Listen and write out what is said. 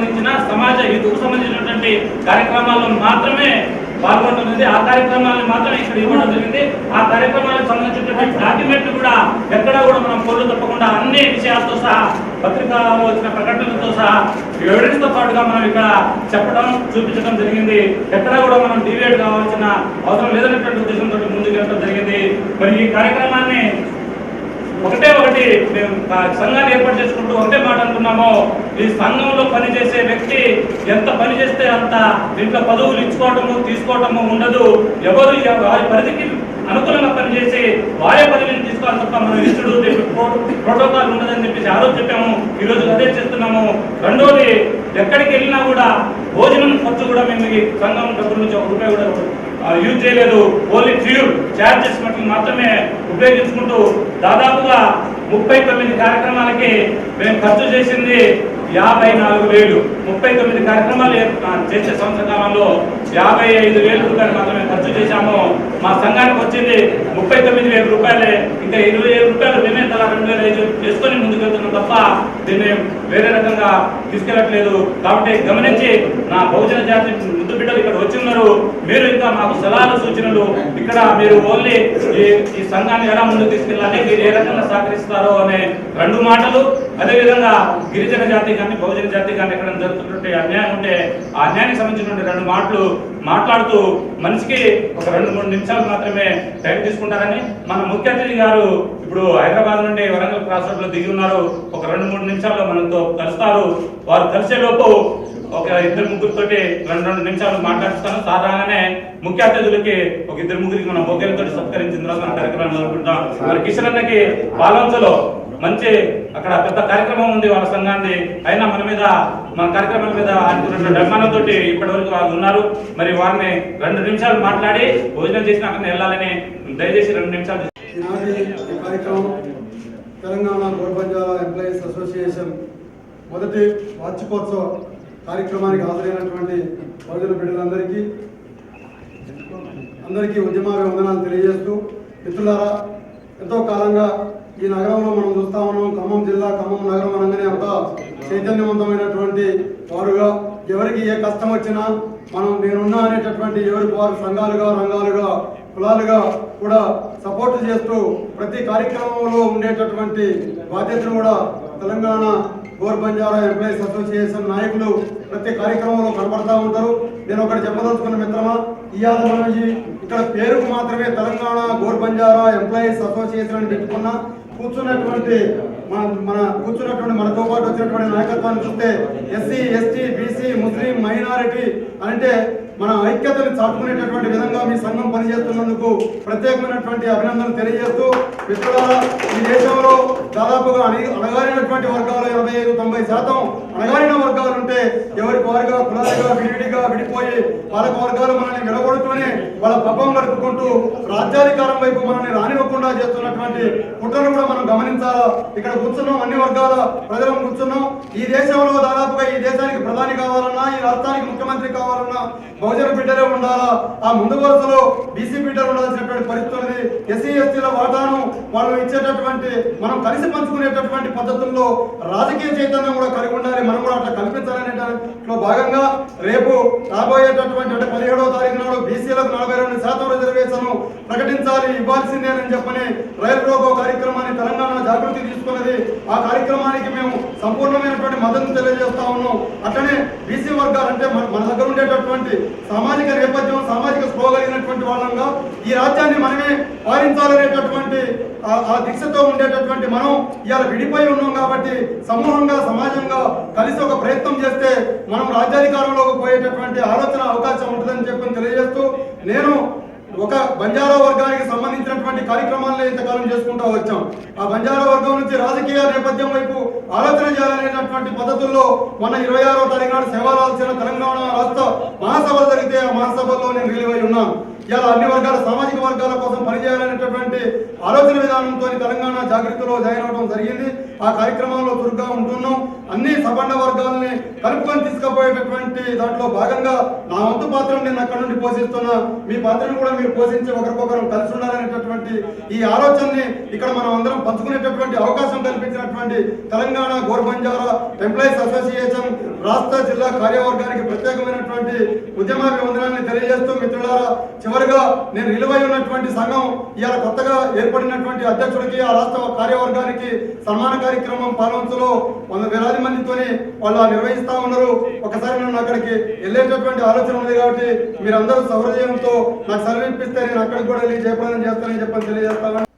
సంబంధించిన సమాజ హితుకు సంబంధించినటువంటి కార్యక్రమాల్లో మాత్రమే పాల్గొంటుంది ఆ కార్యక్రమాలను మాత్రమే ఇక్కడ ఇవ్వడం జరిగింది. ఆ కార్యక్రమాలకు సంబంధించినటువంటి డాక్యుమెంట్ కూడా ఎక్కడ కూడా మనం పొరుగు తప్పకుండా అన్ని విషయాలతో సహా పత్రికలో వచ్చిన ప్రకటనలతో సహా ఎవిడెన్స్తో పాటుగా మనం ఇక్కడ చెప్పడం చూపించడం జరిగింది. ఎక్కడ కూడా మనం డివేట్ కావాల్సిన అవసరం లేదనేటువంటి ఉద్దేశంతో ముందుకు వెళ్ళడం జరిగింది. మరి ఈ కార్యక్రమాన్ని ఒకటే ఒకటి మేము సంఘాన్ని ఏర్పాటు చేసుకుంటూ ఒకటే మాట అనుకున్నాము. ఈ సంఘంలో పనిచేసే వ్యక్తి ఎంత పని చేస్తే అంత దీంట్లో పదవులు ఇచ్చుకోవటము తీసుకోవటము ఉండదు. ఎవరు వారి పరిధికి అనుకూలంగా పనిచేసి వారే పదవిని తీసుకోవాలి తప్ప మనం ఇచ్చుడు. ప్రో- ప్రోటోకాల్ ఉండదని చెప్పేసి ఆ రోజు చెప్పాము. ఈ రోజు అదే చేస్తున్నాము. రెండోది ఎక్కడికి వెళ్ళినా కూడా భోజనం ఖర్చు కూడా మేము ఈ సంఘం డబ్బుల నుంచి ఒక రూపాయి కూడా యూజ్ చేయలేదు ఓన్లీ ఫ్యూల్ ఛార్జెస్ మటుకు మాత్రమే ఉపయోగించుకుంటూ దాదాపుగా ముప్పై తొమ్మిది కార్యక్రమాలకి మేము ఖర్చు చేసింది యాభై నాలుగు వేలు. ముప్పై తొమ్మిది కార్యక్రమాలు చేసే సంవత్సర కాలంలో యాభై ఐదు వేల రూపాయలు మాత్రమే ఖర్చు చేశాము. మా సంఘానికి వచ్చింది ముప్పై తొమ్మిది వేల రూపాయలే. ఇంకా ఇరవై వేల రూపాయలు మేమే తలా రెండు వేల ఐదు చేసుకొని ముందుకు వెళ్తున్నాం తప్ప దీన్ని వేరే రకంగా తీసుకెళ్ళట్లేదు. కాబట్టి గమనించి నా బహుజన జాతి ముద్దు బిడ్డలు ఇక్కడ వచ్చి ఉన్నారు మీరు ఇంకా మాకు సలహాలు సూచనలు ఇక్కడ మీరు ఓన్లీ ఈ ఈ సంఘాన్ని ఎలా ముందుకు తీసుకెళ్ళాలి మీరు ఏ రకంగా సహకరిస్తారో అనే రెండు మాటలు. అదేవిధంగా గిరిజన జాతి కానీ బహుజన జాతి కానీ ఎక్కడ జరుగుతున్నటువంటి అన్యాయం ఉంటే ఆ అన్యాయానికి సంబంధించినటువంటి రెండు మాటలు మాట్లాడుతూ మనిషికి ఒక రెండు మూడు నిమిషాలు మాత్రమే టైం తీసుకుంటారని మన ముఖ్య అతిథి గారు ఇప్పుడు హైదరాబాద్ నుండి వరంగల్ క్రాస్ రోడ్లో దిగి ఉన్నారు. ఒక రెండు మూడు నిమిషాల్లో మనతో కలుస్తారు. వారు కలిసే లోపు ఒక ఇద్దరు ముగ్గురితోటి రెండు రెండు నిమిషాలు మాట్లాడుతాను. సార్ ముఖ్య అతిథులకి ఒక ఇద్దరు ముగ్గురికి మనం బొగ్గలతో సత్కరించిన తర్వాత మన కార్యక్రమం మొదలుకుంటాం మరి కిషన్ అన్నకి పాలంచలో మంచి అక్కడ పెద్ద కార్యక్రమం ఉంది వాళ్ళ సంఘాన్ని. అయినా మన మీద మన కార్యక్రమాల మీద అనుకున్నటువంటి అభిమానంతో ఇప్పటి వరకు వాళ్ళు ఉన్నారు. మరి వారిని రెండు నిమిషాలు మాట్లాడి భోజనం చేసిన అక్కడ వెళ్ళాలని దయచేసి రెండు నిమిషాలు తెలంగాణ గోల్బంజారా ఎంప్లాయీస్ అసోసియేషన్ మొదటి వార్షికోత్సవ కార్యక్రమానికి హాజరైనటువంటి పౌరుల బిడ్డలందరికీ అందరికీ ఉద్యమాభివందనాలు తెలియజేస్తూ మిత్రులారా ఎంతో కాలంగా ఈ నగరంలో మనం చూస్తా ఉన్నాం. ఖమ్మం జిల్లా ఖమ్మం నగరం అనగానే అంతా చైతన్యవంతమైనటువంటి వారుగా ఎవరికి ఏ కష్టం వచ్చినా మనం నేనున్నా అనేటటువంటి ఎవరికి వారు సంఘాలుగా రంగాలుగా కులాలుగా కూడా సపోర్ట్ చేస్తూ ప్రతి కార్యక్రమంలో ఉండేటటువంటి బాధ్యతను కూడా తెలంగాణ గోర్ బంజారా ఎంప్లాయీస్ అసోసియేషన్ నాయకులు ప్రతి కార్యక్రమంలో కనబడతా ఉంటారు. నేను ఒకటి చెప్పదలుచుకున్న మిత్రమా ఇవాళ మనం ఇక్కడ పేరుకు మాత్రమే తెలంగాణ గోర్ బంజారా ఎంప్లాయీస్ అసోసియేషన్ అని పెట్టుకున్నా కూర్చున్నటువంటి మన మన కూర్చున్నటువంటి మనతో పాటు వచ్చినటువంటి నాయకత్వాన్ని చూస్తే ఎస్సీ ఎస్టీ బీసీ ముస్లిం మైనారిటీ అంటే మన ఐక్యతను చాటుకునేటటువంటి విధంగా మీ సంఘం పనిచేస్తున్నందుకు ప్రత్యేకమైనటువంటి అభినందనలు తెలియజేస్తూ మిత్రులారా ఈ దేశంలో దాదాపుగా అణి అణగారినటువంటి వర్గాలు ఇరవై ఐదు తొంభై శాతం అణగారిన వర్గాలు ఉంటే ఎవరికి వారుగా కులాలుగా విడివిడిగా విడిపోయి వాళ్ళకు వర్గాలు మనల్ని నిలబడుతూనే వాళ్ళ పబ్బం గడుపుకుంటూ రాజ్యాధికారం వైపు మనల్ని రానివ్వకుండా చేస్తున్నటువంటి కుట్రను కూడా మనం గమనించాలా? ఇక్కడ కూర్చున్నాం అన్ని వర్గాల ప్రజలను కూర్చున్నాం. ఈ దేశంలో దాదాపుగా ఈ దేశానికి ప్రధాని కావాలన్నా ఈ రాష్ట్రానికి ముఖ్యమంత్రి కావాలన్నా బహుజన బిడ్డలే ఉండాలా? ఆ ముందు వరుసలో బీసీ బిడ్డలు ఉండాల్సినటువంటి పరిస్థితి ఉన్నది. ఎస్సీ ఎస్టీల వాటాను వాళ్ళు ఇచ్చేటటువంటి మనం కలిసి పంచుకునేటటువంటి పద్ధతుల్లో రాజకీయ చైతన్యం కూడా కలిగి ఉండాలి. మనం కూడా అట్లా కల్పించాలనే దాంట్లో భాగంగా రేపు రాబోయేటటువంటి అంటే పదిహేడవ తారీఖు నాడు బీసీలకు నలభై రెండు శాతం రిజర్వేషన్ ప్రకటించాలి ఇవ్వాల్సిందేనని చెప్పని రైలు రోగో కార్యక్రమాన్ని తెలంగాణ జాగృతి తీసుకున్నది. ఆ కార్యక్రమానికి మేము సంపూర్ణమైనటువంటి మద్దతు తెలియజేస్తా ఉన్నాం. అట్లనే బీసీ వర్గాలు అంటే మన మన సామాజిక నేపథ్యం సామాజిక స్పృహ కలిగినటువంటి వాళ్ళంగా ఈ రాజ్యాన్ని మనమే పాలించాలనేటటువంటి ఆ- ఆ దీక్షతో ఉండేటటువంటి మనం ఇవాళ విడిపోయి ఉన్నాం కాబట్టి సమూహంగా సమాజంగా కలిసి ఒక ప్రయత్నం చేస్తే మనం రాజ్యాధికారంలోకి పోయేటటువంటి ఆలోచన అవకాశం ఉంటుందని చెప్పి తెలియజేస్తూ నేను ఒక బంజారా వర్గానికి సంబంధించినటువంటి కార్యక్రమాలను ఇంతకాలం చేసుకుంటూ వచ్చాం. ఆ బంజారా వర్గం నుంచి రాజకీయ నేపథ్యం వైపు ఆలోచన చేయాలనేటటువంటి పద్ధతుల్లో మన ఇరవై ఆరో తారీఖు నాడు సేవలాల్సిన తెలంగాణ రాష్ట్ర మహాసభ జరిగితే ఆ మహాసభలో నేను రిలీవ్ అయి ఉన్నాను. ఇలా అన్ని వర్గాల సామాజిక వర్గాల కోసం పనిచేయాలనేటటువంటి ఆలోచన విధానంతో తెలంగాణ జాగృతిలో జాయిన్ అవడం జరిగింది. ఆ కార్యక్రమంలో చురుగ్గా ఉంటున్నాం. అన్ని సబండ వర్గాలని కలుపుకొని తీసుకుపోయేటటువంటి దాంట్లో భాగంగా నా వంతు పాత్ర నేను అక్కడ నుండి పోషిస్తున్నా. మీ పాత్రను కూడా మీరు పోషించి ఒకరికొకరు కలిసి ఉండాలనేటటువంటి ఈ ఆలోచనని ఇక్కడ మనం అందరం పంచుకునేటటువంటి అవకాశం కల్పించినటువంటి తెలంగాణ గోర్బంజారా ఎంప్లాయీస్ అసోసియేషన్ రాష్ట్ర జిల్లా కార్యవర్గానికి ప్రత్యేకమైనటువంటి ఉద్యమాభివందనాన్ని తెలియజేస్తూ మిత్రులారా చివరిగా నేను నిలువై ఉన్నటువంటి సంఘం ఇవాళ కొత్తగా ఏర్పడినటువంటి అధ్యక్షుడికి ఆ రాష్ట్ర కార్యవర్గానికి సన్మాన కార్యక్రమం పాలవంతులో వంద వేలాది మందితోని వాళ్ళు నిర్వహిస్తా ఉన్నారు. ఒకసారి నన్ను అక్కడికి వెళ్ళేటటువంటి ఆలోచన ఉంది కాబట్టి మీరందరూ సౌహృదయంతో నాకు సెలవు ఇప్పిస్తే నేను అక్కడికి కూడా వెళ్ళి జయప్రదం చేస్తానని చెప్పని తెలియజేస్తాను